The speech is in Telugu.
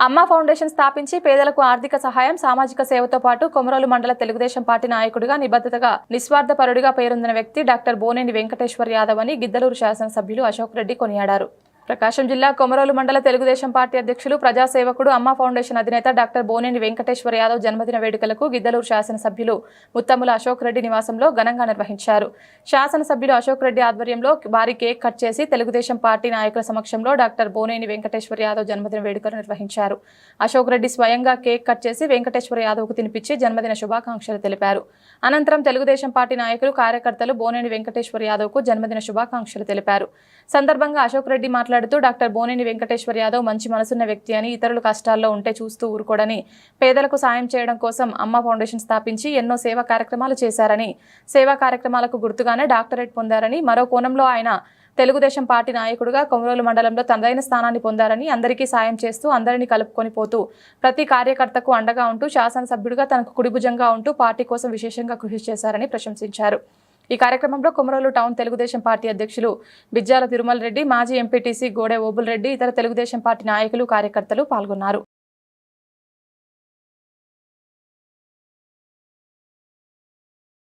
అమ్మ ఫౌండేషన్ స్థాపించి పేదలకు ఆర్థిక సహాయం సామాజిక సేవతో పాటు కొమరోలు మండల తెలుగుదేశం పార్టీ నాయకుడిగా నిబద్ధతగా నిస్వార్థ పరుడిగా పేరొందిన వ్యక్తి డాక్టర్ బోనేని వెంకటేశ్వర్ యాదవ్ అని గిద్దలూరు శాసనసభ్యులు అశోక్ రెడ్డి కొనియాడారు. ప్రకాశం జిల్లా కొమరోలు మండల తెలుగుదేశం పార్టీ అధ్యక్షులు ప్రజాసేవకుడు అమ్మ ఫౌండేషన్ అధినేత డాక్టర్ బోనేని వెంకటేశ్వర యాదవ్ జన్మదిన వేడుకలకు గిద్దలూరు శాసనసభ్యులు ముత్తముల అశోక్ రెడ్డి నివాసంలో ఘనంగా నిర్వహించారు. శాసనసభ్యులు అశోక్ రెడ్డి ఆధ్వర్యంలో భారీ కేక్ కట్ చేసి తెలుగుదేశం పార్టీ నాయకుల సమక్షంలో డాక్టర్ బోనేని వెంకటేశ్వర యాదవ్ జన్మదిన వేడుకలు నిర్వహించారు. అశోక్ రెడ్డి స్వయంగా కేక్ కట్ చేసి వెంకటేశ్వర యాదవ్కు తినిపించి జన్మదిన శుభాకాంక్షలు తెలిపారు. అనంతరం తెలుగుదేశం పార్టీ నాయకులు కార్యకర్తలు బోనేని వెంకటేశ్వర యాదవ్కు జన్మదిన శుభాకాంక్షలు తెలిపారు. సందర్భంగా అశోక్ రెడ్డి మాట్లాడుతూ డాక్టర్ బోనేని వెంకటేశ్వర యాదవ్ మంచి మనసున్న వ్యక్తి అని ఇతరులు కష్టాల్లో ఉంటే చూస్తూ ఊరుకోడని పేదలకు సాయం చేయడం కోసం అమ్మ ఫౌండేషన్ స్థాపించి ఎన్నో సేవా కార్యక్రమాలు చేశారని సేవా కార్యక్రమాలకు గుర్తుగానే డాక్టరేట్ పొందారని మరో కోణంలో ఆయన తెలుగుదేశం పార్టీ నాయకుడుగా కొమరోలు మండలంలో తనదైన స్థానాన్ని పొందారని అందరికీ సాయం చేస్తూ అందరినీ కలుపుకొని పోతూ ప్రతి కార్యకర్తకు అండగా ఉంటూ శాసనసభ్యుడిగా తనకు కుడిభుజంగా ఉంటూ పార్టీ కోసం విశేషంగా కృషి చేశారని ప్రశంసించారు. ఈ కార్యక్రమంలో కొమరోలు టౌన్ తెలుగుదేశం పార్టీ అధ్యక్షులు బిజ్జాల తిరుమల రెడ్డి మాజీ ఎంపీటీసీ గోడె ఓబుల్ రెడ్డి ఇతర తెలుగుదేశం పార్టీ నాయకులు కార్యకర్తలు పాల్గొన్నారు.